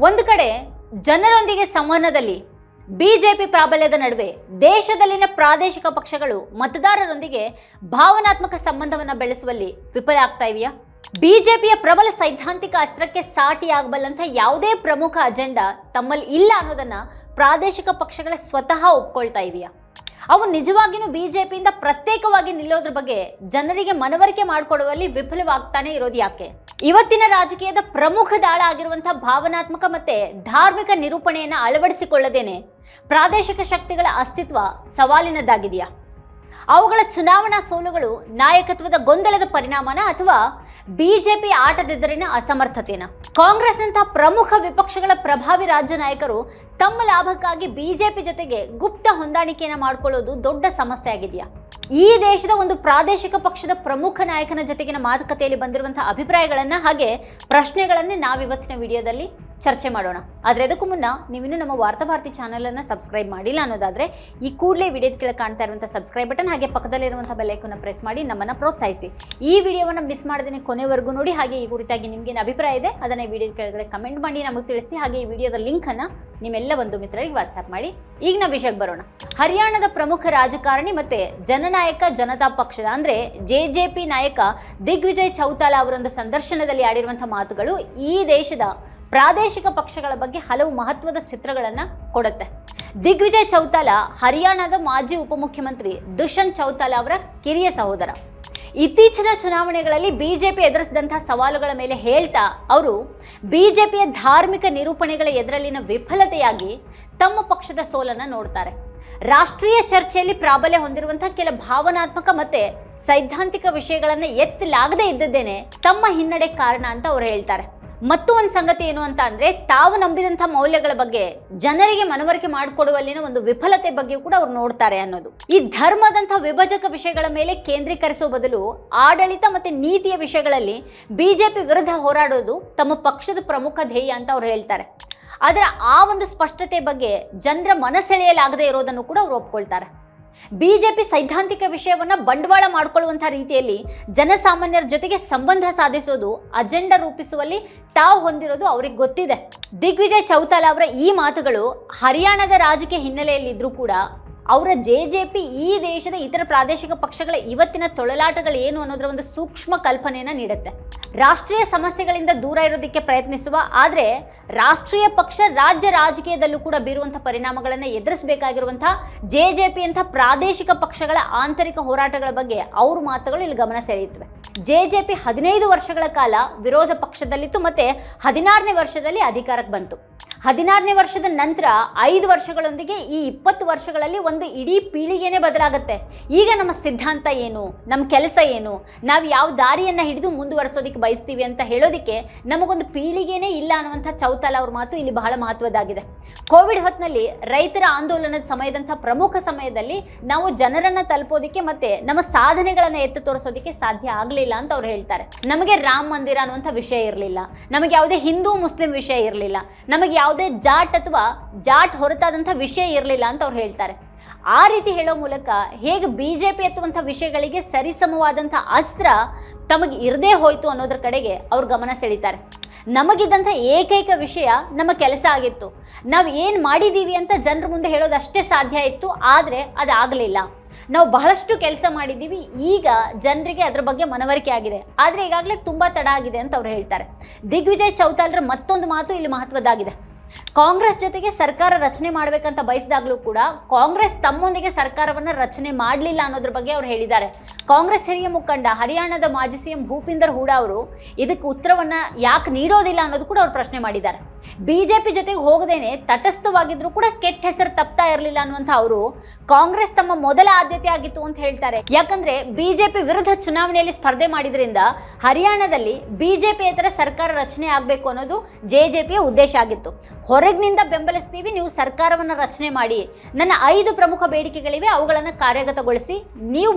ಒಂದು ಕಡೆ ಜನರೊಂದಿಗೆ ಸಂವಹನದಲ್ಲಿ ಬಿಜೆಪಿ ಪ್ರಾಬಲ್ಯದ ನಡುವೆ ದೇಶದಲ್ಲಿನ ಪ್ರಾದೇಶಿಕ ಪಕ್ಷಗಳು ಮತದಾರರೊಂದಿಗೆ ಭಾವನಾತ್ಮಕ ಸಂಬಂಧವನ್ನು ಬೆಳೆಸುವಲ್ಲಿ ವಿಫಲ ಆಗ್ತಾ ಇವೆಯಾ ಬಿಜೆಪಿಯ ಪ್ರಬಲ ಸೈದ್ಧಾಂತಿಕ ಅಸ್ತ್ರಕ್ಕೆ ಸಾಟಿಯಾಗಬಲ್ಲಂಥ ಯಾವುದೇ ಪ್ರಮುಖ ಅಜೆಂಡಾ ತಮ್ಮಲ್ಲಿ ಇಲ್ಲ ಅನ್ನೋದನ್ನ ಪ್ರಾದೇಶಿಕ ಪಕ್ಷಗಳ ಸ್ವತಃ ಒಪ್ಕೊಳ್ತಾ ಇವೆಯಾ ಅವು ನಿಜವಾಗಿಯೂ ಬಿಜೆಪಿಯಿಂದ ಪ್ರತ್ಯೇಕವಾಗಿ ನಿಲ್ಲೋದ್ರ ಬಗ್ಗೆ ಜನರಿಗೆ ಮನವರಿಕೆ ಮಾಡಿಕೊಡುವಲ್ಲಿ ವಿಫಲವಾಗ್ತಾನೆ ಇರೋದು ಯಾಕೆ? ಇವತ್ತಿನ ರಾಜಕೀಯದ ಪ್ರಮುಖ ದಾಳ ಆಗಿರುವಂತಹ ಭಾವನಾತ್ಮಕ ಮತ್ತೆ ಧಾರ್ಮಿಕ ನಿರೂಪಣೆಯನ್ನು ಅಳವಡಿಸಿಕೊಳ್ಳದೇನೆ ಪ್ರಾದೇಶಿಕ ಶಕ್ತಿಗಳ ಅಸ್ತಿತ್ವ ಸವಾಲಿನದ್ದಾಗಿದೆಯಾ? ಅವುಗಳ ಚುನಾವಣಾ ಸೋಲುಗಳು ನಾಯಕತ್ವದ ಗೊಂದಲದ ಪರಿಣಾಮನ ಅಥವಾ ಬಿಜೆಪಿ ಆಟದೆದರಿನ ಅಸಮರ್ಥತೆನ? ಕಾಂಗ್ರೆಸ್ನಂತಹ ಪ್ರಮುಖ ವಿಪಕ್ಷಗಳ ಪ್ರಭಾವಿ ರಾಜ್ಯ ನಾಯಕರು ತಮ್ಮ ಲಾಭಕ್ಕಾಗಿ ಬಿಜೆಪಿ ಜೊತೆಗೆ ಗುಪ್ತ ಹೊಂದಾಣಿಕೆಯನ್ನು ಮಾಡಿಕೊಳ್ಳೋದು ದೊಡ್ಡ ಸಮಸ್ಯೆ ಆಗಿದೆಯಾ? ಈ ದೇಶದ ಒಂದು ಪ್ರಾದೇಶಿಕ ಪಕ್ಷದ ಪ್ರಮುಖ ನಾಯಕನ ಜೊತೆಗಿನ ಮಾತುಕತೆಯಲ್ಲಿ ಬಂದಿರುವಂತಹ ಅಭಿಪ್ರಾಯಗಳನ್ನು ಹಾಗೆ ಪ್ರಶ್ನೆಗಳನ್ನೇ ನಾವಿವತ್ತಿನ ವಿಡಿಯೋದಲ್ಲಿ ಚರ್ಚೆ ಮಾಡೋಣ. ಆದರೆ ಅದಕ್ಕೂ ಮುನ್ನ ನೀವಿನ್ನೂ ನಮ್ಮ ವಾರ್ತಾ ಭಾರತಿ ಚಾನಲನ್ನು ಸಬ್ಸ್ಕ್ರೈಬ್ ಮಾಡಿಲ್ಲ ಅನ್ನೋದಾದರೆ ಈ ಕೂಡಲೇ ವಿಡಿಯೋದ ಕೆಳಗೆ ಕಾಣ್ತಾ ಇರುವಂಥ ಸಬ್ಸ್ಕ್ರೈಬ್ ಬಟನ್ ಹಾಗೆ ಪಕ್ಕದಲ್ಲಿರುವಂಥ ಬೆಲ್ಲೈಕನ್ನ ಪ್ರೆಸ್ ಮಾಡಿ ನಮ್ಮನ್ನು ಪ್ರೋತ್ಸಾಹಿಸಿ. ಈ ವಿಡಿಯೋವನ್ನು ಮಿಸ್ ಮಾಡದೇ ಕೊನೆವರೆಗೂ ನೋಡಿ ಹಾಗೆ ಈ ಕುರಿತಾಗಿ ನಿಮಗೇನು ಅಭಿಪ್ರಾಯ ಇದೆ ಅದನ್ನು ಈ ವಿಡಿಯೋದ ಕೆಳಗಡೆ ಕಮೆಂಟ್ ಮಾಡಿ ನಮಗೆ ತಿಳಿಸಿ ಹಾಗೆ ಈ ವಿಡಿಯೋದ ಲಿಂಕನ್ನು ನಿಮ್ಮೆಲ್ಲ ಒಂದು ಮಿತ್ರರಿಗೆ ವಾಟ್ಸ್ಆ್ಯಪ್ ಮಾಡಿ. ಈಗ ನಾವು ವಿಷಯಕ್ಕೆ ಬರೋಣ. ಹರಿಯಾಣದ ಪ್ರಮುಖ ರಾಜಕಾರಣಿ ಮತ್ತೆ ಜನನಾಯಕ ಜನತಾ ಪಕ್ಷದ ಅಂದ್ರೆ ಜೆ ಜೆ ಪಿ ನಾಯಕ ದಿಗ್ವಿಜಯ್ ಚೌತಾಲ ಅವರೊಂದು ಸಂದರ್ಶನದಲ್ಲಿ ಆಡಿರುವಂಥ ಮಾತುಗಳು ಈ ದೇಶದ ಪ್ರಾದೇಶಿಕ ಪಕ್ಷಗಳ ಬಗ್ಗೆ ಹಲವು ಮಹತ್ವದ ಚಿತ್ರಗಳನ್ನು ಕೊಡುತ್ತೆ. ದಿಗ್ವಿಜಯ್ ಚೌತಾಲ ಹರಿಯಾಣದ ಮಾಜಿ ಉಪಮುಖ್ಯಮಂತ್ರಿ ದುಷ್ಯಂತ್ ಚೌತಾಲ ಅವರ ಕಿರಿಯ ಸಹೋದರ. ಇತ್ತೀಚಿನ ಚುನಾವಣೆಗಳಲ್ಲಿ ಬಿಜೆಪಿ ಎದುರಿಸಿದಂತಹ ಸವಾಲುಗಳ ಮೇಲೆ ಹೇಳ್ತಾ ಅವರು, ಬಿಜೆಪಿಯ ಧಾರ್ಮಿಕ ನಿರೂಪಣೆಗಳ ಎದುರಲ್ಲಿನ ವಿಫಲತೆಯಾಗಿ ತಮ್ಮ ಪಕ್ಷದ ಸೋಲನ್ನ ನೋಡ್ತಾರೆ. ರಾಷ್ಟ್ರೀಯ ಚರ್ಚೆಯಲ್ಲಿ ಪ್ರಾಬಲ್ಯ ಹೊಂದಿರುವಂತಹ ಕೆಲ ಭಾವನಾತ್ಮಕ ಮತ್ತೆ ಸೈದ್ಧಾಂತಿಕ ವಿಷಯಗಳನ್ನು ಎತ್ತಲಾಗದೇ ಇದ್ದದ್ದೇನೆ ತಮ್ಮ ಹಿನ್ನಡೆ ಕಾರಣ ಅಂತ ಅವರು ಹೇಳ್ತಾರೆ. ಮತ್ತು ಒಂದು ಸಂಗತಿ ಏನು ಅಂತ ಅಂದ್ರೆ ತಾವು ನಂಬಿದಂಥ ಮೌಲ್ಯಗಳ ಬಗ್ಗೆ ಜನರಿಗೆ ಮನವರಿಕೆ ಮಾಡಿಕೊಡುವಲ್ಲಿನ ಒಂದು ವಿಫಲತೆ ಬಗ್ಗೆ ಕೂಡ ಅವ್ರು ನೋಡ್ತಾರೆ ಅನ್ನೋದು. ಈ ಧರ್ಮದಂಥ ವಿಭಜಕ ವಿಷಯಗಳ ಮೇಲೆ ಕೇಂದ್ರೀಕರಿಸುವ ಬದಲು ಆಡಳಿತ ಮತ್ತೆ ನೀತಿಯ ವಿಷಯಗಳಲ್ಲಿ ಬಿಜೆಪಿ ವಿರುದ್ಧ ಹೋರಾಡೋದು ತಮ್ಮ ಪಕ್ಷದ ಪ್ರಮುಖ ಧ್ಯೇಯ ಅಂತ ಅವ್ರು ಹೇಳ್ತಾರೆ. ಆದರೆ ಆ ಒಂದು ಸ್ಪಷ್ಟತೆ ಬಗ್ಗೆ ಜನರ ಮನಸೆಳೆಯಲಾಗದೇ ಇರೋದನ್ನು ಕೂಡ ಅವ್ರು ಒಪ್ಕೊಳ್ತಾರೆ. ಬಿಜೆಪಿ ಸೈದ್ಧಾಂತಿಕ ವಿಷಯವನ್ನು ಬಂಡವಾಳ ಮಾಡಿಕೊಳ್ಳುವಂಥ ರೀತಿಯಲ್ಲಿ ಜನಸಾಮಾನ್ಯರ ಜೊತೆಗೆ ಸಂಬಂಧ ಸಾಧಿಸೋದು, ಅಜೆಂಡಾ ರೂಪಿಸುವಲ್ಲಿ ತಾವು ಹೊಂದಿರೋದು ಅವ್ರಿಗೆ ಗೊತ್ತಿದೆ. ದಿಗ್ವಿಜಯ್ ಚೌತಾಲ ಅವರ ಈ ಮಾತುಗಳು ಹರಿಯಾಣದ ರಾಜಕೀಯ ಹಿನ್ನೆಲೆಯಲ್ಲಿದ್ದರೂ ಕೂಡ ಅವರ ಜೆ ಜೆ ಪಿ ಈ ದೇಶದ ಇತರ ಪ್ರಾದೇಶಿಕ ಪಕ್ಷಗಳ ಇವತ್ತಿನ ತೊಳಲಾಟಗಳು ಏನು ಅನ್ನೋದರ ಒಂದು ಸೂಕ್ಷ್ಮ ಕಲ್ಪನೆಯನ್ನು ನೀಡುತ್ತೆ. ರಾಷ್ಟ್ರೀಯ ಸಮಸ್ಯೆಗಳಿಂದ ದೂರ ಇರೋದಕ್ಕೆ ಪ್ರಯತ್ನಿಸುವ, ಆದರೆ ರಾಷ್ಟ್ರೀಯ ಪಕ್ಷ ರಾಜ್ಯ ರಾಜಕೀಯದಲ್ಲೂ ಕೂಡ ಬೀರುವಂಥ ಪರಿಣಾಮಗಳನ್ನು ಎದುರಿಸಬೇಕಾಗಿರುವಂಥ ಜೆ ಜೆ ಪಿ ಅಂತ ಪ್ರಾದೇಶಿಕ ಪಕ್ಷಗಳ ಆಂತರಿಕ ಹೋರಾಟಗಳ ಬಗ್ಗೆ ಅವ್ರ ಮಾತುಗಳು ಇಲ್ಲಿ ಗಮನ ಸೆಳೆಯುತ್ತವೆ. ಜೆ ಜೆ ಪಿ ಹದಿನೈದು ವರ್ಷಗಳ ಕಾಲ ವಿರೋಧ ಪಕ್ಷದಲ್ಲಿತ್ತು, ಮತ್ತೆ ಹದಿನಾರನೇ ವರ್ಷದಲ್ಲಿ ಅಧಿಕಾರಕ್ಕೆ ಬಂತು. ಹದಿನಾರನೇ ವರ್ಷದ ನಂತರ ಐದು ವರ್ಷಗಳೊಂದಿಗೆ ಈ ಇಪ್ಪತ್ತು ವರ್ಷಗಳಲ್ಲಿ ಒಂದು ಇಡೀ ಪೀಳಿಗೆನೇ ಬದಲಾಗುತ್ತೆ. ಈಗ ನಮ್ಮ ಸಿದ್ಧಾಂತ ಏನು? ನಮ್ಮ ಕೆಲಸ ಏನು? ನಾವು ಯಾವ ದಾರಿಯನ್ನು ಹಿಡಿದು ಮುಂದುವರಿಸೋದಕ್ಕೆ ಬಯಸ್ತೀವಿ ಅಂತ ಹೇಳೋದಕ್ಕೆ ನಮಗೊಂದು ಪೀಳಿಗೆನೇ ಇಲ್ಲ ಅನ್ನುವಂಥ ಚೌತಾಲ ಅವ್ರ ಮಾತು ಇಲ್ಲಿ ಬಹಳ ಮಹತ್ವದ್ದಾಗಿದೆ. ಕೋವಿಡ್ ಹೊತ್ತಿನಲ್ಲಿ ರೈತರ ಆಂದೋಲನದ ಸಮಯದಂಥ ಪ್ರಮುಖ ಸಮಯದಲ್ಲಿ ನಾವು ಜನರನ್ನು ತಲುಪೋದಕ್ಕೆ ಮತ್ತೆ ನಮ್ಮ ಸಾಧನೆಗಳನ್ನು ಎತ್ತು ತೋರಿಸೋದಕ್ಕೆ ಸಾಧ್ಯ ಆಗಲಿಲ್ಲ ಅಂತ ಅವ್ರು ಹೇಳ್ತಾರೆ. ನಮಗೆ ರಾಮ ಮಂದಿರ ಅನ್ನುವಂಥ ವಿಷಯ ಇರಲಿಲ್ಲ. ನಮಗೆ ಯಾವುದೇ ಹಿಂದೂ ಮುಸ್ಲಿಂ ವಿಷಯ ಇರಲಿಲ್ಲ. ನಮಗೆ ಯಾವುದೇ ಜಾಟ್ ಅಥವಾ ಜಾಟ್ ಹೊರತಾದಂಥ ವಿಷಯ ಇರಲಿಲ್ಲ ಅಂತ ಅವ್ರು ಹೇಳ್ತಾರೆ. ಆ ರೀತಿ ಹೇಳೋ ಮೂಲಕ ಹೇಗೆ ಬಿ ಜೆ ಪಿ ಎತ್ತುವಂಥ ವಿಷಯಗಳಿಗೆ ಸರಿಸಮವಾದಂಥ ಅಸ್ತ್ರ ತಮಗೆ ಇರದೇ ಹೋಯಿತು ಅನ್ನೋದ್ರ ಕಡೆಗೆ ಅವ್ರು ಗಮನ ಸೆಳೀತಾರೆ. ನಮಗಿದ್ದಂಥ ಏಕೈಕ ವಿಷಯ ನಮ್ಮ ಕೆಲಸ ಆಗಿತ್ತು. ನಾವು ಏನು ಮಾಡಿದ್ದೀವಿ ಅಂತ ಜನರ ಮುಂದೆ ಹೇಳೋದು ಅಷ್ಟೇ ಸಾಧ್ಯ ಇತ್ತು, ಆದರೆ ಅದಾಗಲಿಲ್ಲ ನಾವು ಬಹಳಷ್ಟು ಕೆಲಸ ಮಾಡಿದ್ದೀವಿ, ಈಗ ಜನರಿಗೆ ಅದರ ಬಗ್ಗೆ ಮನವರಿಕೆ ಆಗಿದೆ. ಆದರೆ ಈಗಾಗಲೇ ತುಂಬ ತಡ ಆಗಿದೆ ಅಂತ ಅವ್ರು ಹೇಳ್ತಾರೆ. ದಿಗ್ವಿಜಯ್ ಚೌತಾಲ್ರ ಮತ್ತೊಂದು ಮಾತು ಇಲ್ಲಿ ಮಹತ್ವದ್ದಾಗಿದೆ. ಕಾಂಗ್ರೆಸ್ ಜೊತೆಗೆ ಸರ್ಕಾರ ರಚನೆ ಮಾಡಬೇಕಂತ ಬಯಸಿದಾಗಲೂ ಕೂಡ ಕಾಂಗ್ರೆಸ್ ತಮ್ಮೊಂದಿಗೆ ಸರ್ಕಾರವನ್ನು ರಚನೆ ಮಾಡಲಿಲ್ಲ ಅನ್ನೋದ್ರ ಬಗ್ಗೆ ಅವ್ರು ಹೇಳಿದ್ದಾರೆ. ಕಾಂಗ್ರೆಸ್ ಹಿರಿಯ ಮುಖಂಡ ಹರಿಯಾಣದ ಮಾಜಿ ಸಿಎಂ ಭೂಪಿಂದರ್ ಹೂಡಾ ಅವರು ಇದಕ್ಕೆ ಉತ್ತರವನ್ನು ಯಾಕೆ ನೀಡೋದಿಲ್ಲ ಅನ್ನೋದು ಕೂಡ ಅವರು ಪ್ರಶ್ನೆ ಮಾಡಿದ್ದಾರೆ. ಬಿಜೆಪಿ ಜೊತೆಗೆ ಹೋಗದೇನೆ ತಟಸ್ಥವಾಗಿದ್ರು ಕೂಡ ಕೆಟ್ಟ ಹೆಸರು ತಪ್ತಾ ಇರಲಿಲ್ಲ ಅನ್ನುವಂಥ ಅವರು ಕಾಂಗ್ರೆಸ್ ತಮ್ಮ ಮೊದಲ ಆದ್ಯತೆ ಆಗಿತ್ತು ಅಂತ ಹೇಳ್ತಾರೆ. ಯಾಕಂದ್ರೆ ಬಿಜೆಪಿ ವಿರುದ್ಧ ಚುನಾವಣೆಯಲ್ಲಿ ಸ್ಪರ್ಧೆ ಮಾಡಿದ್ರಿಂದ ಹರಿಯಾಣದಲ್ಲಿ ಬಿಜೆಪಿಯೇತರ ಸರ್ಕಾರ ರಚನೆ ಆಗಬೇಕು ಅನ್ನೋದು ಜೆ ಜೆ ಪಿಯ ಉದ್ದೇಶ ಆಗಿತ್ತು. ಹೊರಗಿನಿಂದ ಬೆಂಬಲಿಸ್ತೀವಿ, ನೀವು ಸರ್ಕಾರವನ್ನು ರಚನೆ ಮಾಡಿ. ನನ್ನ ಐದು ಪ್ರಮುಖ ಬೇಡಿಕೆಗಳಿವೆ, ಅವುಗಳನ್ನು ಕಾರ್ಯಗತಗೊಳಿಸಿ. ನೀವು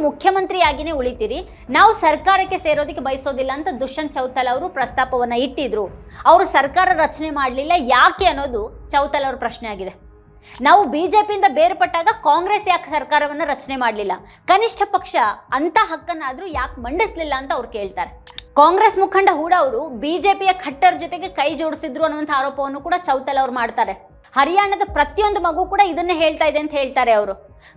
ಮುಖ್ಯಮಂತ್ರಿಯಾಗಿಯೇ ಉಳಿತೀರಿ. ನಾವು ಸರ್ಕಾರಕ್ಕೆ ಸೇರೋದಕ್ಕೆ ಬಯಸೋದಿಲ್ಲ ಅಂತ ದುಷ್ಯಂತ್ ಚೌತಾಲ ಅವರು ಪ್ರಸ್ತಾಪವನ್ನು ಇಟ್ಟಿದ್ರು. ಅವರು ಸರ್ಕಾರ ರಚನೆ ಮಾಡಲಿಲ್ಲ, ಯಾಕೆ ಅನ್ನೋದು ಚೌತಾಲ ಅವ್ರ ಪ್ರಶ್ನೆ ಆಗಿದೆ. ನಾವು ಬಿಜೆಪಿಯಿಂದ ಬೇರ್ಪಟ್ಟಾಗ ಕಾಂಗ್ರೆಸ್ ಯಾಕೆ ಸರ್ಕಾರವನ್ನು ರಚನೆ ಮಾಡಲಿಲ್ಲ? ಕನಿಷ್ಠ ಪಕ್ಷ ಅಂತ ಹಕ್ಕನ್ನಾದರೂ ಯಾಕೆ ಮಂಡಿಸ್ಲಿಲ್ಲ ಅಂತ ಅವ್ರು ಕೇಳ್ತಾರೆ. ಕಾಂಗ್ರೆಸ್ ಮುಖಂಡ ಹೂಡ ಅವರು ಬಿಜೆಪಿಯ ಖಟ್ಟರ್ ಜೊತೆಗೆ ಕೈ ಜೋಡಿಸಿದ್ರು ಅನ್ನುವಂಥ ಆರೋಪವನ್ನು ಕೂಡ ಚೌತಲ್ ಅವರು ಮಾಡ್ತಾರೆ. ಹರಿಯಾಣದ ಪ್ರತಿಯೊಂದು ಮಗು ಕೂಡ ಇದನ್ನೇ ಹೇಳ್ತಾ ಇದೆ ಅಂತ ಹೇಳ್ತಾರೆ ಅವರು.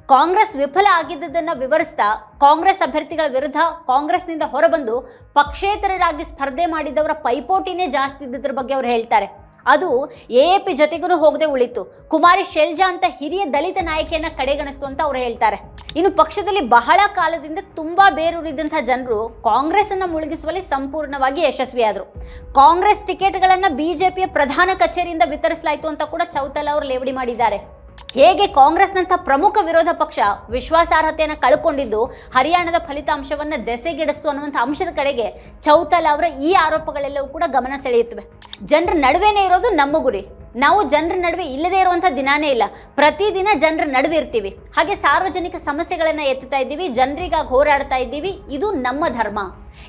ಕಾಂಗ್ರೆಸ್ ವಿಫಲ ಆಗಿದ್ದನ್ನ ವಿವರಿಸ್ತಾ ಕಾಂಗ್ರೆಸ್ ಅಭ್ಯರ್ಥಿಗಳ ವಿರುದ್ಧ ಕಾಂಗ್ರೆಸ್ನಿಂದ ಹೊರಬಂದು ಪಕ್ಷೇತರರಾಗಿ ಸ್ಪರ್ಧೆ ಮಾಡಿದವರ ಪೈಪೋಟಿನೇ ಜಾಸ್ತಿ ಇದ್ದದ್ರ ಬಗ್ಗೆ ಅವರು ಹೇಳ್ತಾರೆ. ಅದು ಎ ಎ ಪಿ ಜೊತೆಗೂ ಹೋಗದೆ ಉಳಿತು. ಕುಮಾರಿ ಶೆಲ್ಜಾ ಅಂತ ಹಿರಿಯ ದಲಿತ ನಾಯಕಿಯನ್ನ ಕಡೆಗಣಿಸ್ತು ಅಂತ ಅವ್ರು ಹೇಳ್ತಾರೆ. ಇನ್ನು ಪಕ್ಷದಲ್ಲಿ ಬಹಳ ಕಾಲದಿಂದ ತುಂಬಾ ಬೇರೂರಿದ್ದಂಥ ಜನರು ಕಾಂಗ್ರೆಸ್ ಅನ್ನ ಮುಳುಗಿಸುವಲ್ಲಿ ಸಂಪೂರ್ಣವಾಗಿ ಯಶಸ್ವಿಯಾದರು. ಕಾಂಗ್ರೆಸ್ ಟಿಕೆಟ್ಗಳನ್ನ ಬಿಜೆಪಿಯ ಪ್ರಧಾನ ಕಚೇರಿಯಿಂದ ವಿತರಿಸಲಾಯಿತು ಅಂತ ಕೂಡ ಚೌತಲ ಅವರು ಲೇವಡಿ ಮಾಡಿದ್ದಾರೆ. ಹೇಗೆ ಕಾಂಗ್ರೆಸ್ನಂಥ ಪ್ರಮುಖ ವಿರೋಧ ಪಕ್ಷ ವಿಶ್ವಾಸಾರ್ಹತೆಯನ್ನು ಕಳ್ಕೊಂಡಿದ್ದು, ಹರಿಯಾಣದ ಫಲಿತಾಂಶವನ್ನು ದೆಸೆಗೆಡಿಸ್ತು ಅನ್ನುವಂಥ ಅಂಶದ ಕಡೆಗೆ ಚೌತಾಲ ಅವರ ಈ ಆರೋಪಗಳೆಲ್ಲವೂ ಕೂಡ ಗಮನ ಸೆಳೆಯುತ್ತವೆ. ಜನರ ನಡುವೆನೇ ಇರೋದು ನಮ್ಮ ಗುರಿ. ನಾವು ಜನರ ನಡುವೆ ಇಲ್ಲದೆ ಇರುವಂಥ ದಿನಾನೇ ಇಲ್ಲ. ಪ್ರತಿದಿನ ಜನರ ನಡುವೆ ಇರ್ತೀವಿ. ಹಾಗೆ ಸಾರ್ವಜನಿಕ ಸಮಸ್ಯೆಗಳನ್ನು ಎತ್ತುತ್ತಾ ಇದ್ದೀವಿ, ಜನರಿಗಾಗಿ ಹೋರಾಡ್ತಾ ಇದ್ದೀವಿ. ಇದು ನಮ್ಮ ಧರ್ಮ.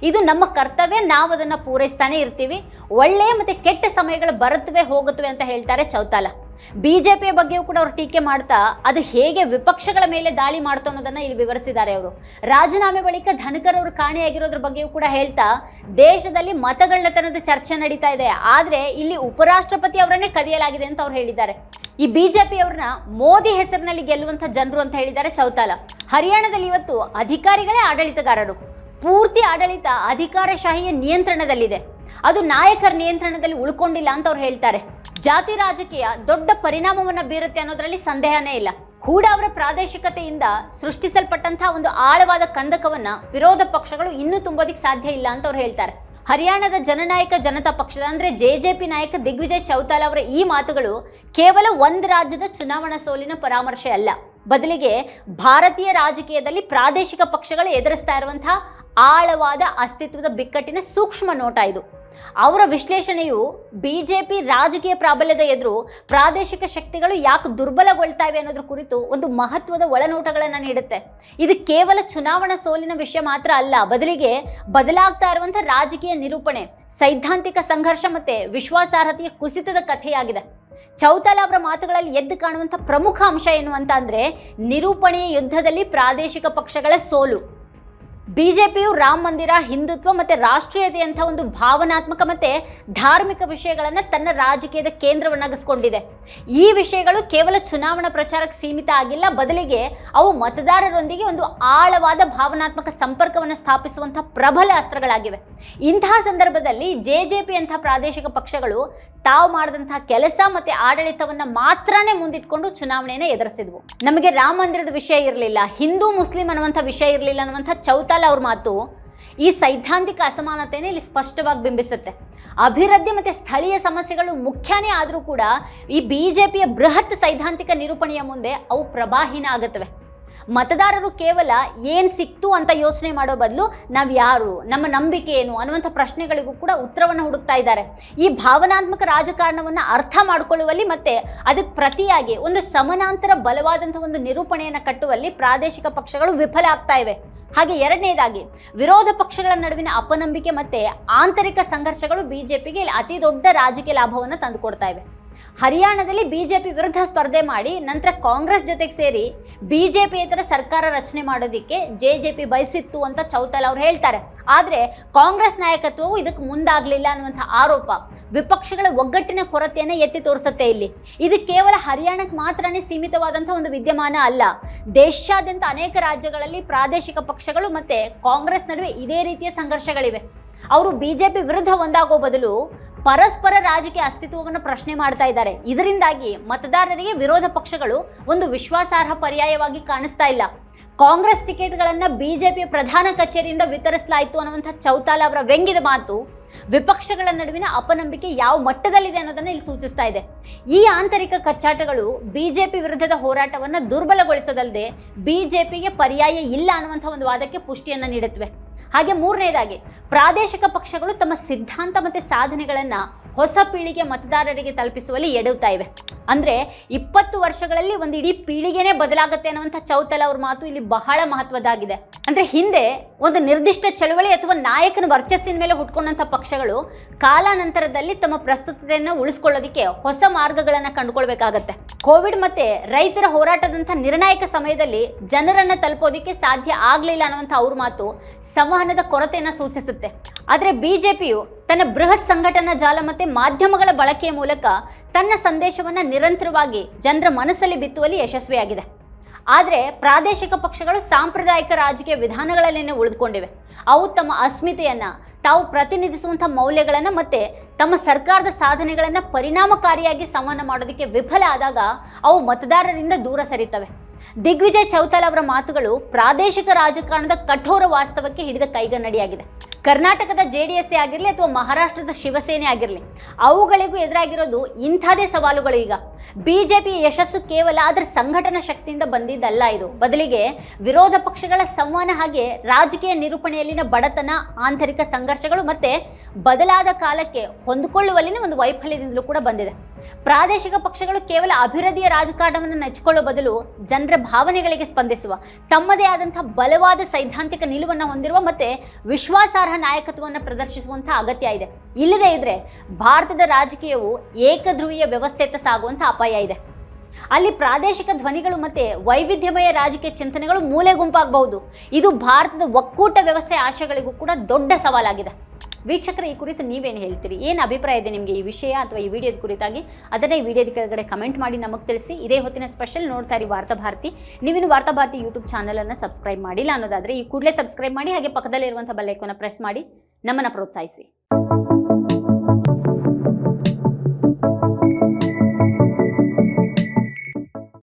ಇದು ನಮ್ಮ ಕರ್ತವ್ಯ. ನಾವು ಅದನ್ನು ಪೂರೈಸ್ತಾನೆ ಇರ್ತೀವಿ. ಒಳ್ಳೆಯ ಮತ್ತು ಕೆಟ್ಟ ಸಮಯಗಳು ಬರುತ್ತವೆ, ಹೋಗುತ್ತವೆ ಅಂತ ಹೇಳ್ತಾರೆ ಚೌತಾಲ. ಬಿಜೆಪಿಯ ಬಗ್ಗೆಯೂ ಕೂಡ ಅವರು ಟೀಕೆ ಮಾಡ್ತಾ ಅದು ಹೇಗೆ ವಿಪಕ್ಷಗಳ ಮೇಲೆ ದಾಳಿ ಮಾಡ್ತು ಅನ್ನೋದನ್ನ ಇಲ್ಲಿ ವಿವರಿಸಿದ್ದಾರೆ ಅವರು. ರಾಜೀನಾಮೆ ಬಳಿಕ ಧನಕರ್ ಅವರು ಕಾಣೆಯಾಗಿರೋದ್ರ ಬಗ್ಗೆಯೂ ಕೂಡ ಹೇಳ್ತಾ ದೇಶದಲ್ಲಿ ಮತಗಳ್ಳತನದ ಚರ್ಚೆ ನಡೀತಾ ಇದೆ. ಆದ್ರೆ ಇಲ್ಲಿ ಉಪರಾಷ್ಟ್ರಪತಿ ಅವರನ್ನೇ ಕದಿಯಲಾಗಿದೆ ಅಂತ ಅವ್ರು ಹೇಳಿದ್ದಾರೆ. ಈ ಬಿಜೆಪಿ ಅವ್ರನ್ನ ಮೋದಿ ಹೆಸರಿನಲ್ಲಿ ಗೆಲ್ಲುವಂತ ಜನರು ಅಂತ ಹೇಳಿದ್ದಾರೆ ಚೌತಾಲ. ಹರಿಯಾಣದಲ್ಲಿ ಇವತ್ತು ಅಧಿಕಾರಿಗಳೇ ಆಡಳಿತಗಾರರು. ಪೂರ್ತಿ ಆಡಳಿತ ಅಧಿಕಾರಶಾಹಿಯ ನಿಯಂತ್ರಣದಲ್ಲಿದೆ. ಅದು ನಾಯಕರ ನಿಯಂತ್ರಣದಲ್ಲಿ ಉಳ್ಕೊಂಡಿಲ್ಲ ಅಂತ ಅವ್ರು ಹೇಳ್ತಾರೆ. ಜಾತಿ ರಾಜಕೀಯ ದೊಡ್ಡ ಪರಿಣಾಮವನ್ನು ಬೀರುತ್ತೆ ಅನ್ನೋದರಲ್ಲಿ ಸಂದೇಹನೇ ಇಲ್ಲ. ಹೂಡ ಅವರ ಪ್ರಾದೇಶಿಕತೆಯಿಂದ ಸೃಷ್ಟಿಸಲ್ಪಟ್ಟಂತಹ ಒಂದು ಆಳವಾದ ಕಂದಕವನ್ನ ವಿರೋಧ ಪಕ್ಷಗಳು ಇನ್ನೂ ತುಂಬೋದಿಕ್ ಸಾಧ್ಯ ಇಲ್ಲ ಅಂತ ಅವ್ರು ಹೇಳ್ತಾರೆ. ಹರಿಯಾಣದ ಜನನಾಯಕ ಜನತಾ ಪಕ್ಷದ ಅಂದ್ರೆ ಪಿ ನಾಯಕ ದಿಗ್ವಿಜಯ್ ಚೌತಾಲ ಅವರ ಈ ಮಾತುಗಳು ಕೇವಲ ಒಂದು ರಾಜ್ಯದ ಚುನಾವಣಾ ಸೋಲಿನ ಪರಾಮರ್ಶೆ ಅಲ್ಲ. ಬದಲಿಗೆ ಭಾರತೀಯ ರಾಜಕೀಯದಲ್ಲಿ ಪ್ರಾದೇಶಿಕ ಪಕ್ಷಗಳು ಎದುರಿಸ್ತಾ ಇರುವಂತಹ ಆಳವಾದ ಅಸ್ತಿತ್ವದ ಬಿಕ್ಕಟ್ಟಿನ ಸೂಕ್ಷ್ಮ ನೋಟ ಇದು. ಅವರ ವಿಶ್ಲೇಷಣೆಯು ಬಿ ಜೆ ಪಿ ರಾಜಕೀಯ ಪ್ರಾಬಲ್ಯದ ಎದುರು ಪ್ರಾದೇಶಿಕ ಶಕ್ತಿಗಳು ಯಾಕೆ ದುರ್ಬಲಗೊಳ್ತಾ ಇವೆ ಅನ್ನೋದ್ರ ಕುರಿತು ಒಂದು ಮಹತ್ವದ ಒಳನೋಟಗಳನ್ನು ನೀಡುತ್ತೆ. ಇದು ಕೇವಲ ಚುನಾವಣಾ ಸೋಲಿನ ವಿಷಯ ಮಾತ್ರ ಅಲ್ಲ, ಬದಲಿಗೆ ಬದಲಾಗ್ತಾ ಇರುವಂಥ ರಾಜಕೀಯ ನಿರೂಪಣೆ, ಸೈದ್ಧಾಂತಿಕ ಸಂಘರ್ಷ ಮತ್ತೆ ವಿಶ್ವಾಸಾರ್ಹತೆಯ ಕುಸಿತದ ಕಥೆಯಾಗಿದೆ. ಚೌತಾಲ ಅವರ ಮಾತುಗಳಲ್ಲಿ ಎದ್ದು ಕಾಣುವಂಥ ಪ್ರಮುಖ ಅಂಶ ಏನು ಅಂತ ಅಂದ್ರೆ ನಿರೂಪಣೆಯ ಯುದ್ಧದಲ್ಲಿ ಪ್ರಾದೇಶಿಕ ಪಕ್ಷಗಳ ಸೋಲು. ಬಿಜೆಪಿಯು ರಾಮ ಮಂದಿರ, ಹಿಂದುತ್ವ ಮತ್ತೆ ರಾಷ್ಟ್ರೀಯತೆಯಂಥ ಒಂದು ಭಾವನಾತ್ಮಕ ಮತ್ತೆ ಧಾರ್ಮಿಕ ವಿಷಯಗಳನ್ನು ತನ್ನ ರಾಜಕೀಯದ ಕೇಂದ್ರವನ್ನಾಗಿಸ್ಕೊಂಡಿದೆ. ಈ ವಿಷಯಗಳು ಕೇವಲ ಚುನಾವಣಾ ಪ್ರಚಾರಕ್ಕೆ ಸೀಮಿತ ಆಗಿಲ್ಲ, ಬದಲಿಗೆ ಅವು ಮತದಾರರೊಂದಿಗೆ ಒಂದು ಆಳವಾದ ಭಾವನಾತ್ಮಕ ಸಂಪರ್ಕವನ್ನು ಸ್ಥಾಪಿಸುವಂಥ ಪ್ರಬಲ ಅಸ್ತ್ರಗಳಾಗಿವೆ. ಇಂತಹ ಸಂದರ್ಭದಲ್ಲಿ ಜೆ ಜೆ ಪಿ ಅಂಥ ಪ್ರಾದೇಶಿಕ ಪಕ್ಷಗಳು ತಾವು ಮಾಡಿದಂತಹ ಕೆಲಸ ಮತ್ತೆ ಆಡಳಿತವನ್ನ ಮಾತ್ರನೇ ಮುಂದಿಟ್ಕೊಂಡು ಚುನಾವಣೆಯನ್ನು ಎದುರಿಸಿದ್ವು. ನಮಗೆ ರಾಮ ಮಂದಿರದ ವಿಷಯ ಇರಲಿಲ್ಲ, ಹಿಂದೂ ಮುಸ್ಲಿಂ ಅನ್ನುವಂಥ ವಿಷಯ ಇರಲಿಲ್ಲ ಅನ್ನುವಂಥ ಚೌತಾಲ ಅವ್ರ ಮಾತು. ಈ ಸೈದ್ಧಾಂತಿಕ ಅಸಮಾನತೆಯನ್ನು ಇಲ್ಲಿ ಸ್ಪಷ್ಟವಾಗಿ ಬಿಂಬಿಸುತ್ತೆ. ಅಭಿವೃದ್ಧಿ ಮತ್ತು ಸ್ಥಳೀಯ ಸಮಸ್ಯೆಗಳು ಮುಖ್ಯನೇ ಆದರೂ ಕೂಡ ಈ ಬಿ ಜೆ ಬೃಹತ್ ಸೈದ್ಧಾಂತಿಕ ನಿರೂಪಣೆಯ ಮುಂದೆ ಅವು ಪ್ರಭಾಹೀನ ಆಗುತ್ತವೆ. ಮತದಾರರು ಕೇವಲ ಏನು ಸಿಕ್ತು ಅಂತ ಯೋಚನೆ ಮಾಡೋ ಬದಲು ನಾವು ಯಾರು, ನಮ್ಮ ನಂಬಿಕೆ ಏನು ಅನ್ನುವಂಥ ಪ್ರಶ್ನೆಗಳಿಗೂ ಕೂಡ ಉತ್ತರವನ್ನು ಹುಡುಕ್ತಾ ಇದ್ದಾರೆ. ಈ ಭಾವನಾತ್ಮಕ ರಾಜಕಾರಣವನ್ನು ಅರ್ಥ ಮಾಡಿಕೊಳ್ಳುವಲ್ಲಿ ಮತ್ತೆ ಅದಕ್ಕೆ ಪ್ರತಿಯಾಗಿ ಒಂದು ಸಮಾನಾಂತರ ಬಲವಾದಂಥ ಒಂದು ನಿರೂಪಣೆಯನ್ನು ಕಟ್ಟುವಲ್ಲಿ ಪ್ರಾದೇಶಿಕ ಪಕ್ಷಗಳು ವಿಫಲ ಆಗ್ತಾ ಇವೆ. ಹಾಗೆ ಎರಡನೇದಾಗಿ, ವಿರೋಧ ಪಕ್ಷಗಳ ನಡುವಿನ ಅಪನಂಬಿಕೆ ಮತ್ತೆ ಆಂತರಿಕ ಸಂಘರ್ಷಗಳು ಬಿಜೆಪಿಗೆ ಅತಿ ದೊಡ್ಡ ರಾಜಕೀಯ ಲಾಭವನ್ನು ತಂದುಕೊಡ್ತಾ ಇವೆ. ಹರಿಯಾಣದಲ್ಲಿ ಬಿಜೆಪಿ ವಿರುದ್ಧ ಸ್ಪರ್ಧೆ ಮಾಡಿ ನಂತರ ಕಾಂಗ್ರೆಸ್ ಜೊತೆಗೆ ಸೇರಿ ಬಿಜೆಪಿಯೇತರ ಸರ್ಕಾರ ರಚನೆ ಮಾಡೋದಕ್ಕೆ ಜೆ ಜೆ ಪಿ ಬಯಸಿತ್ತು ಅಂತ ಚೌತಾಲ್ ಅವರು ಹೇಳ್ತಾರೆ. ಆದರೆ ಕಾಂಗ್ರೆಸ್ ನಾಯಕತ್ವವು ಇದಕ್ಕೆ ಮುಂದಾಗಲಿಲ್ಲ ಅನ್ನುವಂಥ ಆರೋಪ ವಿಪಕ್ಷಗಳ ಒಗ್ಗಟ್ಟಿನ ಕೊರತೆಯನ್ನು ಎತ್ತಿ ತೋರಿಸುತ್ತೆ ಇಲ್ಲಿ. ಇದು ಕೇವಲ ಹರಿಯಾಣಕ್ಕೆ ಮಾತ್ರನೇ ಸೀಮಿತವಾದಂಥ ಒಂದು ವಿದ್ಯಮಾನ ಅಲ್ಲ. ದೇಶಾದ್ಯಂತ ಅನೇಕ ರಾಜ್ಯಗಳಲ್ಲಿ ಪ್ರಾದೇಶಿಕ ಪಕ್ಷಗಳು ಮತ್ತು ಕಾಂಗ್ರೆಸ್ ನಡುವೆ ಇದೇ ರೀತಿಯ ಸಂಘರ್ಷಗಳಿವೆ. ಅವರು ಬಿಜೆಪಿ ವಿರುದ್ಧ ಒಂದಾಗೋ ಬದಲು ಪರಸ್ಪರ ರಾಜಕೀಯ ಅಸ್ತಿತ್ವವನ್ನು ಪ್ರಶ್ನೆ ಮಾಡ್ತಾ ಇದ್ದಾರೆ. ಇದರಿಂದಾಗಿ ಮತದಾರರಿಗೆ ವಿರೋಧ ಪಕ್ಷಗಳು ಒಂದು ವಿಶ್ವಾಸಾರ್ಹ ಪರ್ಯಾಯವಾಗಿ ಕಾಣಿಸ್ತಾ ಇಲ್ಲ. ಕಾಂಗ್ರೆಸ್ ಟಿಕೆಟ್ಗಳನ್ನು ಬಿಜೆಪಿ ಪ್ರಧಾನ ಕಚೇರಿಯಿಂದ ವಿತರಿಸಲಾಯಿತು ಅನ್ನುವಂಥ ಚೌತಾಲ ಅವರ ವ್ಯಂಗ್ಯದ ಮಾತು ವಿಪಕ್ಷಗಳ ನಡುವಿನ ಅಪನಂಬಿಕೆ ಯಾವ ಮಟ್ಟದಲ್ಲಿದೆ ಅನ್ನೋದನ್ನ ಇಲ್ಲಿ ಸೂಚಿಸ್ತಾ ಇದೆ. ಈ ಆಂತರಿಕ ಕಚ್ಚಾಟಗಳು ಬಿಜೆಪಿ ವಿರುದ್ಧದ ಹೋರಾಟವನ್ನು ದುರ್ಬಲಗೊಳಿಸೋದಲ್ಲದೆ ಬಿಜೆಪಿಗೆ ಪರ್ಯಾಯ ಇಲ್ಲ ಅನ್ನುವಂಥ ಒಂದು ವಾದಕ್ಕೆ ಪುಷ್ಟಿಯನ್ನು ನೀಡುತ್ತವೆ. ಹಾಗೆ ಮೂರನೇದಾಗಿ ಪ್ರಾದೇಶಿಕ ಪಕ್ಷಗಳು ತಮ್ಮ ಸಿದ್ಧಾಂತ ಮತ್ತು ಸಾಧನೆಗಳನ್ನು ಹೊಸ ಪೀಳಿಗೆ ಮತದಾರರಿಗೆ ತಲುಪಿಸುವಲ್ಲಿ ಎಡುತ್ತಾ ಇವೆ. ಅಂದ್ರೆ ಇಪ್ಪತ್ತು ವರ್ಷಗಳಲ್ಲಿ ಒಂದು ಇಡೀ ಪೀಳಿಗೆನೇ ಬದಲಾಗುತ್ತೆ ಅನ್ನುವಂಥ ಚೌತಲ ಅವ್ರ ಮಾತು ಇಲ್ಲಿ ಬಹಳ ಮಹತ್ವದಾಗಿದೆ ಅಂದ್ರೆ ಹಿಂದೆ ಒಂದು ನಿರ್ದಿಷ್ಟ ಚಳುವಳಿ ಅಥವಾ ನಾಯಕನ ವರ್ಚಸ್ಸಿನ ಮೇಲೆ ಹುಟ್ಕೊಂಡಂಥ ಪಕ್ಷಗಳು ಕಾಲಾನಂತರದಲ್ಲಿ ತಮ್ಮ ಪ್ರಸ್ತುತತೆಯನ್ನು ಉಳಿಸ್ಕೊಳ್ಳೋದಕ್ಕೆ ಹೊಸ ಮಾರ್ಗಗಳನ್ನು ಕಂಡುಕೊಳ್ಬೇಕಾಗತ್ತೆ. ಕೋವಿಡ್ ಮತ್ತೆ ರೈತರ ಹೋರಾಟದಂಥ ನಿರ್ಣಾಯಕ ಸಮಯದಲ್ಲಿ ಜನರನ್ನು ತಲುಪೋದಕ್ಕೆ ಸಾಧ್ಯ ಆಗಲಿಲ್ಲ ಅನ್ನುವಂಥ ಅವ್ರ ಮಾತು ಸಂವಹನದ ಕೊರತೆಯನ್ನು ಸೂಚಿಸುತ್ತೆ. ಆದರೆ ಬಿಜೆಪಿಯು ತನ್ನ ಬೃಹತ್ ಸಂಘಟನಾ ಜಾಲ ಮತ್ತು ಮಾಧ್ಯಮಗಳ ಬಳಕೆಯ ಮೂಲಕ ತನ್ನ ಸಂದೇಶವನ್ನ ನಿರಂತರವಾಗಿ ಜನರ ಮನಸ್ಸಲ್ಲಿ ಬಿತ್ತುವಲ್ಲಿ ಯಶಸ್ವಿಯಾಗಿದೆ. ಆದರೆ ಪ್ರಾದೇಶಿಕ ಪಕ್ಷಗಳು ಸಾಂಪ್ರದಾಯಿಕ ರಾಜಕೀಯ ವಿಧಾನಗಳಲ್ಲೇನೆ ಉಳಿದುಕೊಂಡಿವೆ. ಅವು ತಮ್ಮ ಅಸ್ಮಿತೆಯನ್ನು, ತಾವು ಪ್ರತಿನಿಧಿಸುವಂಥ ಮೌಲ್ಯಗಳನ್ನು ಮತ್ತು ತಮ್ಮ ಸರ್ಕಾರದ ಸಾಧನೆಗಳನ್ನು ಪರಿಣಾಮಕಾರಿಯಾಗಿ ಸಂವಹನ ಮಾಡೋದಕ್ಕೆ ವಿಫಲ ಆದಾಗ ಅವು ಮತದಾರರಿಂದ ದೂರ ಸರಿತವೆ. ದಿಗ್ವಿಜಯ್ ಚೌತಾಲ್ ಅವರ ಮಾತುಗಳು ಪ್ರಾದೇಶಿಕ ರಾಜಕಾರಣದ ಕಠೋರ ವಾಸ್ತವಕ್ಕೆ ಹಿಡಿದ ಕೈಗನ್ನಡಿಯಾಗಿದೆ. ಕರ್ನಾಟಕದ ಜೆ ಡಿ ಆಗಿರಲಿ ಅಥವಾ ಮಹಾರಾಷ್ಟ್ರದ ಶಿವಸೇನೆ ಆಗಿರಲಿ, ಅವುಗಳಿಗೂ ಎದುರಾಗಿರೋದು ಇಂಥದೇ ಸವಾಲುಗಳು ಈಗ. ಬಿ ಜೆ ಪಿ ಯಶಸ್ಸು ಕೇವಲ ಅದರ ಸಂಘಟನಾ ಶಕ್ತಿಯಿಂದ ಬಂದಿದ್ದಲ್ಲ ಇದು. ಬದಲಿಗೆ ವಿರೋಧ ಪಕ್ಷಗಳ ಸಂವಹನ ಹಾಗೆ ರಾಜಕೀಯ ನಿರೂಪಣೆಯಲ್ಲಿನ ಬಡತನ, ಆಂತರಿಕ ಸಂಘರ್ಷಗಳು ಮತ್ತೆ ಬದಲಾದ ಕಾಲಕ್ಕೆ ಹೊಂದಿಕೊಳ್ಳುವಲ್ಲಿನ ಒಂದು ವೈಫಲ್ಯದಿಂದಲೂ ಕೂಡ ಬಂದಿದೆ. ಪ್ರಾದೇಶಿಕ ಪಕ್ಷಗಳು ಕೇವಲ ಅಭಿವೃದ್ಧಿಯ ರಾಜಕಾರಣವನ್ನು ನೆಚ್ಚಿಕೊಳ್ಳುವ ಬದಲು ಜನರ ಭಾವನೆಗಳಿಗೆ ಸ್ಪಂದಿಸುವ, ತಮ್ಮದೇ ಆದಂತಹ ಬಲವಾದ ಸೈದ್ಧಾಂತಿಕ ನಿಲುವನ್ನು ಹೊಂದಿರುವ ಮತ್ತೆ ವಿಶ್ವಾಸಾರ್ಹ ನಾಯಕತ್ವವನ್ನು ಪ್ರದರ್ಶಿಸುವಂಥ ಅಗತ್ಯ ಇದೆ. ಇಲ್ಲದೇ ಇದ್ರೆ ಭಾರತದ ರಾಜಕೀಯವು ಏಕಧ್ರುವೀಯ ವ್ಯವಸ್ಥೆಯತ್ತ ಸಾಗುವಂಥ ಅಪಾಯ ಇದೆ. ಅಲ್ಲಿ ಪ್ರಾದೇಶಿಕ ಧ್ವನಿಗಳು ಮತ್ತೆ ವೈವಿಧ್ಯಮಯ ರಾಜಕೀಯ ಚಿಂತನೆಗಳು ಮೂಲೆ ಗುಂಪಾಗಬಹುದು ಇದು ಭಾರತದ ಒಕ್ಕೂಟ ವ್ಯವಸ್ಥೆ ಆಶಯಗಳಿಗೂ ಕೂಡ ದೊಡ್ಡ ಸವಾಲಾಗಿದೆ. ವೀಕ್ಷಕರ ಈ ಕುರಿತು ನೀವೇನು ಹೇಳ್ತೀರಿ? ಏನು ಅಭಿಪ್ರಾಯ ಇದೆ ನಿಮಗೆ ಈ ವಿಷಯ ಅಥವಾ ಈ ವಿಡಿಯೋದ ಕುರಿತಾಗಿ? ಅದನ್ನೇ ಈ ವಿಡಿಯೋದ ಕೆಳಗಡೆ ಕಮೆಂಟ್ ಮಾಡಿ ನಮಗೆ ತಿಳಿಸಿ. ಇದೇ ಹೊತ್ತಿನ ಸ್ಪೆಷಲ್ ನೋಡ್ತಾ ಇರಿ ವಾರ್ತಾ ಭಾರತಿ. ವಾರ್ತಾಭಾರತಿ ವಾರ್ತಾ ಭಾರತಿ ಯೂಟ್ಯೂಬ್ ಚಾನಲನ್ನು ಸಬ್ಸ್ಕ್ರೈಬ್ ಮಾಡಿಲ್ಲ ಅನ್ನೋದಾದರೆ ಈ ಕೂಡಲೇ ಸಬ್ಸ್ಕ್ರೈಬ್ ಮಾಡಿ ಹಾಗೆ ಪಕ್ಕದಲ್ಲಿರುವಂಥ ಬೆಲ್ಲೈಕೋನ ಪ್ರೆಸ್ ಮಾಡಿ ನಮ್ಮನ್ನು ಪ್ರೋತ್ಸಾಹಿಸಿ.